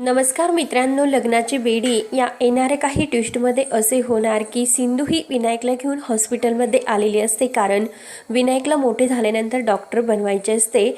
नमस्कार मित्रांनो लग्नाची बेडी या येणाऱ्या काही ट्विस्टमध्ये असे होणार की सिंधू ही विनायकला घेऊन हॉस्पिटलमध्ये आलेली असते कारण विनायकला मोठे झाल्यानंतर डॉक्टर बनवायचे असते.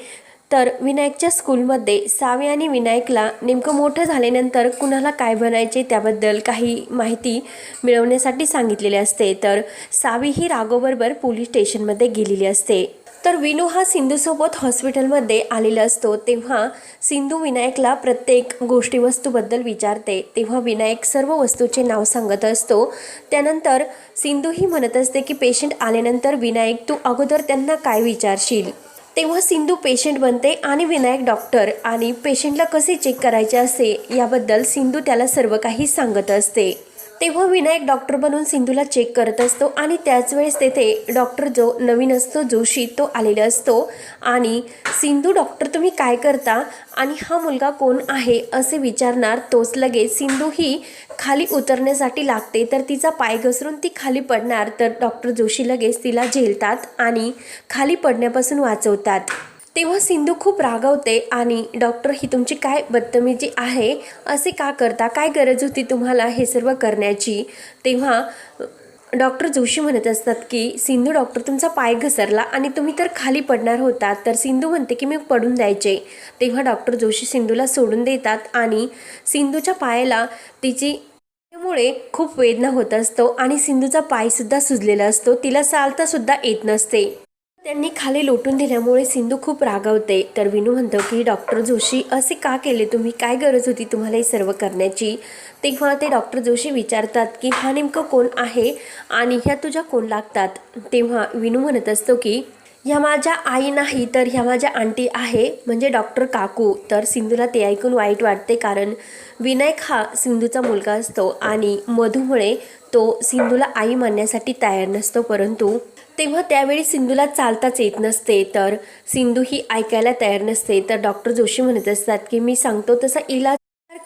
तर विनायकच्या स्कूलमध्ये सावी आणि विनायकला नेमकं मोठं झाल्यानंतर कुणाला काय बनायचे त्याबद्दल काही माहिती मिळवण्यासाठी सांगितलेले असते. तर सावी ही रागोबरोबर पोलीस स्टेशनमध्ये गेलेली असते. तर विनू हा सिंधूसोबत हॉस्पिटलमध्ये आलेला असतो. तेव्हा सिंधू विनायकला प्रत्येक गोष्टी वस्तूबद्दल विचारते. तेव्हा विनायक सर्व वस्तूचे नाव सांगत असतो. त्यानंतर सिंधू ही म्हणत असते की पेशंट आल्यानंतर विनायक तू अगोदर त्यांना काय विचारशील? तेव्हा सिंधू पेशंट बनते आणि विनायक डॉक्टर आणि पेशंटला कसे चेक करायचे असते याबद्दल सिंधू त्याला सर्व काही सांगत असते. तेव्हा विनायक डॉक्टर बनून सिंधूला चेक करत असतो आणि त्याच वेळेस तेथे डॉक्टर जो नवीन असतो जोशी तो आलेला असतो. आणि सिंधू डॉक्टर तुम्ही काय करता? आणि हा मुलगा कोण आहे? असे विचारणार तोच लगेच सिंधू ही खाली उतरण्यासाठी लागते. तर तिचा पाय घसरून ती खाली पडणार. तर डॉक्टर जोशी लगेच तिला झेलतात आणि खाली पडण्यापासून वाचवतात. तेव्हा सिंधू खूप रागावते आणि डॉक्टर ही तुमची काय बदतमीजी आहे? असे का करता? काय गरज होती तुम्हाला हे सर्व करण्याची? तेव्हा डॉक्टर जोशी म्हणत असतात की सिंधू डॉक्टर तुमचा पाय घसरला आणि तुम्ही तर खाली पडणार होता तर सिंधू म्हणते की मी पडून द्यायचे. तेव्हा डॉक्टर जोशी सिंधूला सोडून देतात आणि सिंधूच्या पायाला तिची त्यामुळे खूप वेदना होत असतो आणि सिंधूचा पायसुद्धा सुजलेला असतो. तिला चालतासुद्धा येत नसते. त्यांनी खाली लोटून दिल्यामुळे सिंधू खूप रागावते. तर विनू म्हणतो की डॉक्टर जोशी असे का केले तुम्ही? काय गरज होती तुम्हाला हे सर्व करण्याची? तेव्हा ते डॉक्टर जोशी विचारतात की हा नेमकं कोण आहे? आणि ह्या तुझ्या कोण लागतात? तेव्हा विनू म्हणत असतो की ह्या माझ्या आई नाही तर ह्या माझ्या आंटी आहे म्हणजे डॉक्टर काकू. तर सिंधूला ते ऐकून वाईट वाटते कारण विनायक हा सिंधूचा मुलगा असतो आणि मधूमुळे तो सिंधूला आई मानण्यासाठी तयार नसतो परंतु तेव्हा त्यावेळी सिंधूला चालताच येत नसते. तर सिंधू ही ऐकायला तयार नसते. तर डॉक्टर जोशी म्हणत असतात की मी सांगतो तसा इलाज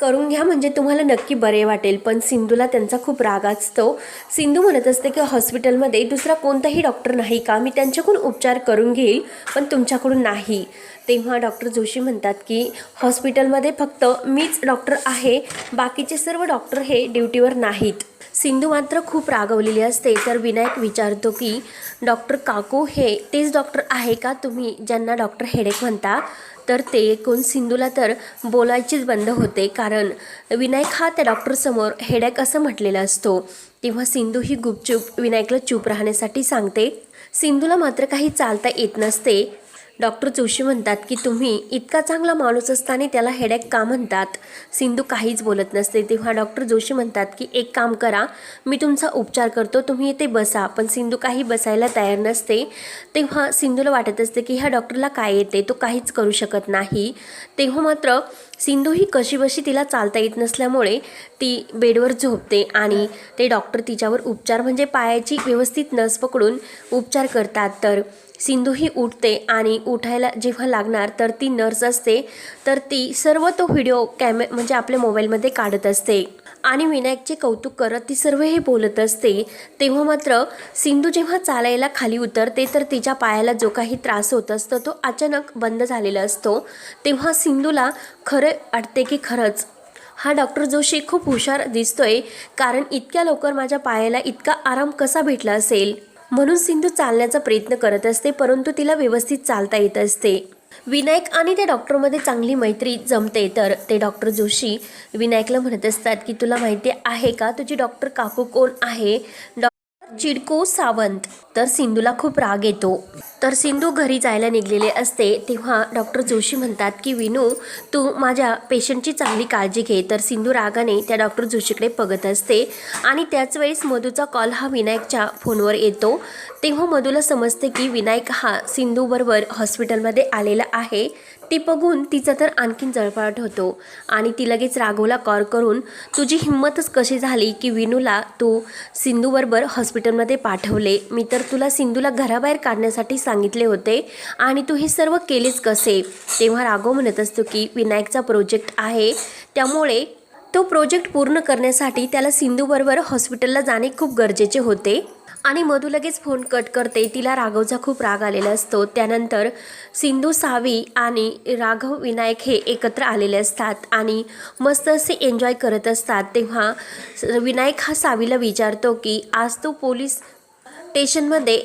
करून घ्या म्हणजे तुम्हाला नक्की बरे वाटेल. पण सिंधूला त्यांचा खूप राग असतो. सिंधू म्हणत असते की हॉस्पिटलमध्ये दुसरा कोणताही डॉक्टर नाही का? मी त्यांच्याकडून उपचार करून घेईल पण तुमच्याकडून नाही. तेव्हा डॉक्टर जोशी म्हणतात की हॉस्पिटलमध्ये फक्त मीच डॉक्टर आहे बाकीचे सर्व डॉक्टर हे ड्युटीवर नाहीत. सिंधू मात्र खूप रागवलेली असते. तर विनायक विचारतो की डॉक्टर काकू हे तेच डॉक्टर आहे का? तुम्ही ज्यांना डॉक्टर हेडेक म्हणता तर ते ऐकून सिंधूला तर बोलायचीच बंद होते. कारण विनायक हा त्या डॉक्टरसमोर हेडॅक असं म्हटलेला असतो. तेव्हा सिंधू ही गुपचूप विनायकला चूप राहण्यासाठी सांगते. सिंधूला मात्र काही चालता येत नसते. डॉक्टर जोशी म्हणतात की तुम्ही इतका चांगला माणूस असताना त्याला हेडॅक का म्हणतात? सिंधू काहीच बोलत नसते. तेव्हा डॉक्टर जोशी म्हणतात की एक काम करा मी तुमचा उपचार करतो तुम्ही इथे बसा. पण सिंधू काही बसायला तयार नसते. तेव्हा सिंधूला वाटत असते की ह्या डॉक्टरला काय येते? तो काहीच करू शकत नाही. तेव्हा मात्र सिंधू ही कशी बशी तिला चालता येत नसल्यामुळे ती बेडवर झोपते आणि ते डॉक्टर तिच्यावर उपचार म्हणजे पायाची व्यवस्थित नस पकडून उपचार करतात. तर सिंधू ही उठते आणि उठायला जेव्हा लागणार तर ती नर्स असते तर ती सर्व तो व्हिडिओ कॅमे म्हणजे आपल्या मोबाईलमध्ये काढत असते. आणि विनायकचे कौतुक करत ती सर्व हे बोलत असते. तेव्हा मात्र सिंधू जेव्हा चालायला खाली उतरते तर तिच्या पायाला जो काही त्रास होत असतो तो अचानक बंद झालेला असतो. तेव्हा सिंधूला खरं वाटते की खरंच हा डॉक्टर जोशी खूप हुशार दिसतोय कारण इतक्या लवकर माझ्या पायाला इतका आराम कसा भेटला असेल? म्हणून सिंधू चालण्याचा प्रयत्न करत असते परंतु तिला व्यवस्थित चालता येत असते. विनायक आणि त्या डॉक्टरमध्ये चांगली मैत्री जमते तर ते डॉक्टर जोशी विनायकला म्हणत असतात की तुला माहिती आहे का? तुझी डॉक्टर काकू कोण आहे? डॉ चिडको सावंत. तर सिंधूला खूप राग येतो. तर सिंधू घरी जायला निघलेले असते तेव्हा डॉक्टर जोशी म्हणतात की विनू तू माझ्या पेशंटची चांगली काळजी घे. तर सिंधू रागाने त्या डॉक्टर जोशीकडे बघत असते आणि त्याच वेळेस मधूचा कॉल हा विनायकच्या फोनवर येतो. तेव्हा मधूला समजते की विनायक हा सिंधूबरोबर हॉस्पिटलमध्ये आलेला आहे. ती बघून तिचा तर आणखीन जळफळाट होतो. आणि ती लगेच राघवला कॉल करून तुझी हिंमतच कशी झाली की विनूला तू सिंधूबरोबर हॉस्पिटलमध्ये पाठवले? मी तर तुला सिंधूला घराबाहेर काढण्यासाठी सांगितले होते. आणि तू हे सर्व केलेच कसे? तेव्हा राघव म्हणत असतो की विनायकचा प्रोजेक्ट आहे. त्यामुळे तो प्रोजेक्ट पूर्ण करण्यासाठी त्याला सिंधूबरोबर हॉस्पिटलला जाणे खूप गरजेचे होते. आणि मधू लगेच फोन कट करते. तिला राघवचा खूप राग आलेला असतो. त्यानंतर सिंधू सावी आणि राघव विनायक हे एकत्र आलेले असतात आणि मस्त असे एन्जॉय करत असतात. तेव्हा विनायक हा सावीला विचारतो की आज तू पोलीस स्टेशनमध्ये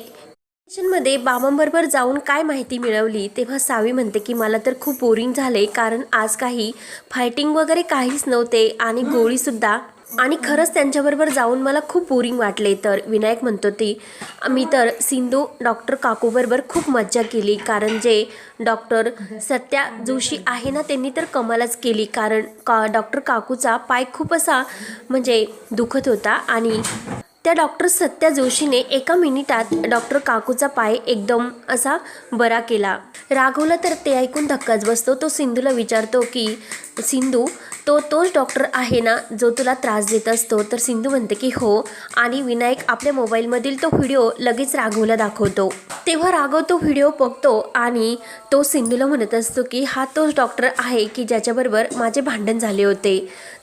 स्टेशनमध्ये बाबांबरोबर जाऊन काय माहिती मिळवली? तेव्हा सावी म्हणते की मला तर खूप बोरिंग झाले कारण आज काही फायटिंग वगैरे काहीच नव्हते आणि गोळीसुद्धा आणि खरंच त्यांच्याबरोबर जाऊन मला खूप बोरिंग वाटले. तर विनायक म्हणतो ती मी तर सिंधू डॉक्टर काकूबरोबर खूप मज्जा केली. कारण जे डॉक्टर सत्या जोशी आहे ना त्यांनी तर कमालच केली. कारण का डॉक्टर काकूचा पाय खूप असा म्हणजे दुखत होता आणि त्या डॉक्टर सत्या जोशीने एका मिनिटात डॉक्टर काकूचा पाय एकदम असा बरा केला. राघवला तर ते ऐकून धक्काच बसतो. तो सिंधूला विचारतो की सिंधू तो तोच डॉक्टर आहे ना जो तुला त्रास देत असतो? तर सिंधू म्हणते की हो. आणि विनायक आपल्या मोबाईलमधील तो व्हिडिओ लगेच राघवला दाखवतो. तेव्हा राघव तो व्हिडिओ बघतो आणि तो सिंधूला म्हणत असतो की हा तोच डॉक्टर आहे की ज्याच्याबरोबर माझे भांडण झाले होते.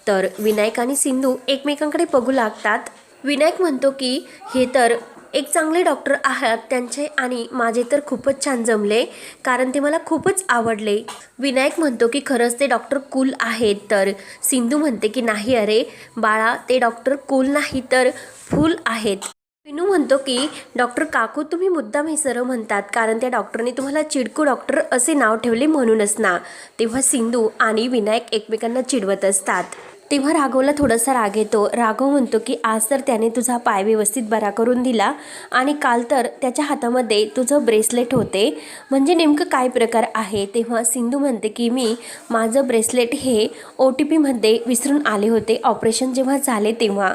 तर विनायक आणि सिंधू एकमेकांकडे बघू लागतात. विनायक म्हणतो की हे तर एक चांगले डॉक्टर आहात त्यांचे आणि माझे तर खूपच छान जमले कारण ते मला खूपच आवडले. विनायक म्हणतो की खरंच ते डॉक्टर कूल आहेत तर सिंधू म्हणते की नाही अरे बाळा ते डॉक्टर कूल नाही तर फुल आहेत. विनू म्हणतो की डॉक्टर काकू तुम्ही मुद्दाम हे सर्व म्हणतात कारण त्या डॉक्टरने तुम्हाला चिडकू डॉक्टर असे नाव ठेवले म्हणूनच ना. तेव्हा सिंधू आणि विनायक एकमेकांना चिडवत असतात. तेव्हा राघवला थोडासा राग येतो. राघव म्हणतो की आज तर त्याने तुझा पाय व्यवस्थित बरा करून दिला आणि काल तर त्याच्या हातामध्ये तुझं ब्रेसलेट होते. म्हणजे नेमकं काय प्रकार आहे? तेव्हा सिंधू म्हणते की मी माझं ब्रेसलेट हे ओ टी पीमध्ये विसरून आले होते ऑपरेशन जेव्हा झाले तेव्हा.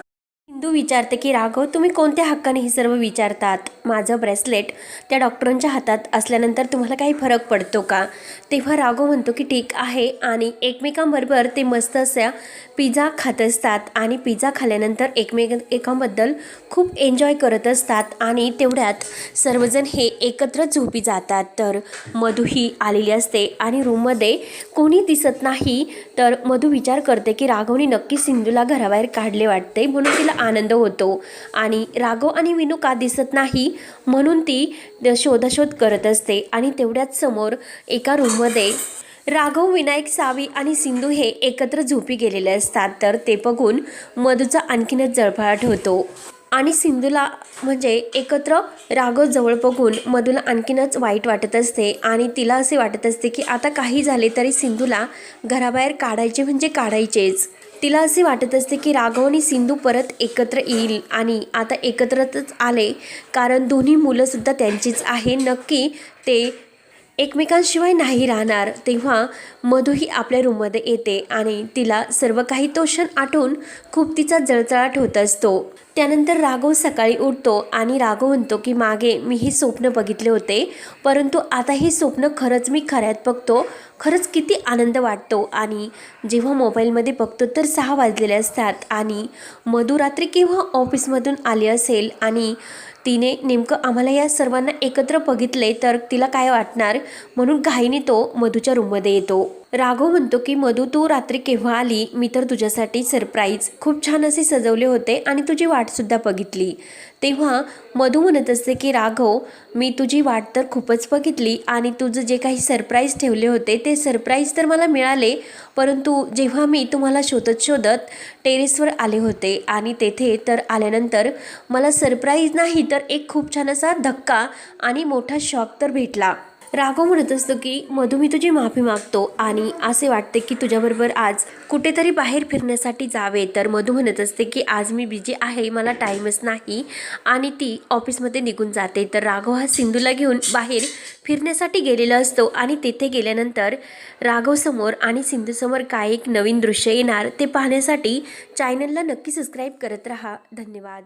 सिंधू विचारते की राघव तुम्ही कोणत्या हक्काने हे सर्व विचारतात? माझं ब्रेसलेट त्या डॉक्टरांच्या हातात असल्यानंतर तुम्हाला काही फरक पडतो का? तेव्हा राघव म्हणतो की ठीक आहे. आणि एकमेकांबरोबर ते मस्त अशा पिझ्झा खात असतात आणि पिझ्झा खाल्यानंतर एकमेक एकांबद्दल खूप एन्जॉय करत असतात आणि तेवढ्यात सर्वजण हे एकत्र झोपी जातात. तर मधू ही आलेली असते आणि रूममध्ये कोणी दिसत नाही. तर मधू विचार करते की राघवने नक्की सिंधूला घराबाहेर काढले वाटते. म्हणून तिला आनंद होतो. आणि राघव आणि विनू का दिसत नाही? म्हणून ती शोधाशोध करत असते. आणि तेवढ्याच समोर एका रूममध्ये राघव विनायक सावी आणि सिंधू हे एकत्र झोपी गेलेले असतात. तर ते बघून मधूचा आणखीनच जळफळाट होतो. आणि सिंधूला म्हणजे एकत्र राघव जवळ बघून मधूला आणखीनच वाईट वाटत असते. आणि तिला असे वाटत असते की आता काही झाले तरी सिंधूला घराबाहेर काढायचे म्हणजे काढायचेच. तिला असे वाटत असते की राघव आणि सिंधू परत एकत्र येईल आणि आता एकत्रच आले कारण दोन्ही मुलंसुद्धा त्यांचीच आहे. नक्की ते एकमेकांशिवाय नाही राहणार तेव्हा मधूही आपल्या रूममध्ये येते आणि तिला सर्व काही तो क्षण आठवून खूप तिचा जळजळाट होत असतो. त्यानंतर राघव सकाळी उठतो आणि राघव म्हणतो की मागे मी हे स्वप्न बघितले होते परंतु आता हे स्वप्न खरंच मी खऱ्यात बघतो. खरंच किती आनंद वाटतो आणि जेव्हा मोबाईलमध्ये बघतो तर सहा वाजलेले असतात आणि मधू रात्री केव्हा ऑफिसमधून आली असेल आणि तिने नेमकं आम्हाला या सर्वांना एकत्र बघितले तर तिला काय वाटणार? म्हणून घाईने तो मधूच्या रूममध्ये येतो. राघव म्हणतो की मधू तू रात्री केव्हा आली? मी तर तुझ्यासाठी सरप्राईज खूप छान असे सजवले होते आणि तुझी वाटसुद्धा बघितली. तेव्हा मधू म्हणत असते की राघव मी तुझी वाट तर खूपच बघितली आणि तुझं जे काही सरप्राईज ठेवले होते ते सरप्राईज तर मला मिळाले परंतु जेव्हा मी तुम्हाला शोधत शोधत टेरेसवर आले होते आणि तेथे तर आल्यानंतर मला सरप्राईज नाही तर एक खूप छान असा धक्का आणि मोठा शॉक तर भेटला. राघव म्हणत असतो की मधू मी तुझी माफी मागतो आणि असे वाटते की तुझ्याबरोबर आज कुठेतरी बाहेर फिरण्यासाठी जावे. तर मधू म्हणत असते की आज मी बिजी आहे मला टाईमच नाही आणि ती ऑफिसमध्ये निघून जाते. तर राघव हा सिंधूला घेऊन बाहेर फिरण्यासाठी गेलेला असतो आणि तेथे गेल्यानंतर राघवसमोर आणि सिंधूसमोर काय एक नवीन दृश्य येणार ते पाहण्यासाठी चॅनलला नक्की सबस्क्राईब करत राहा. धन्यवाद.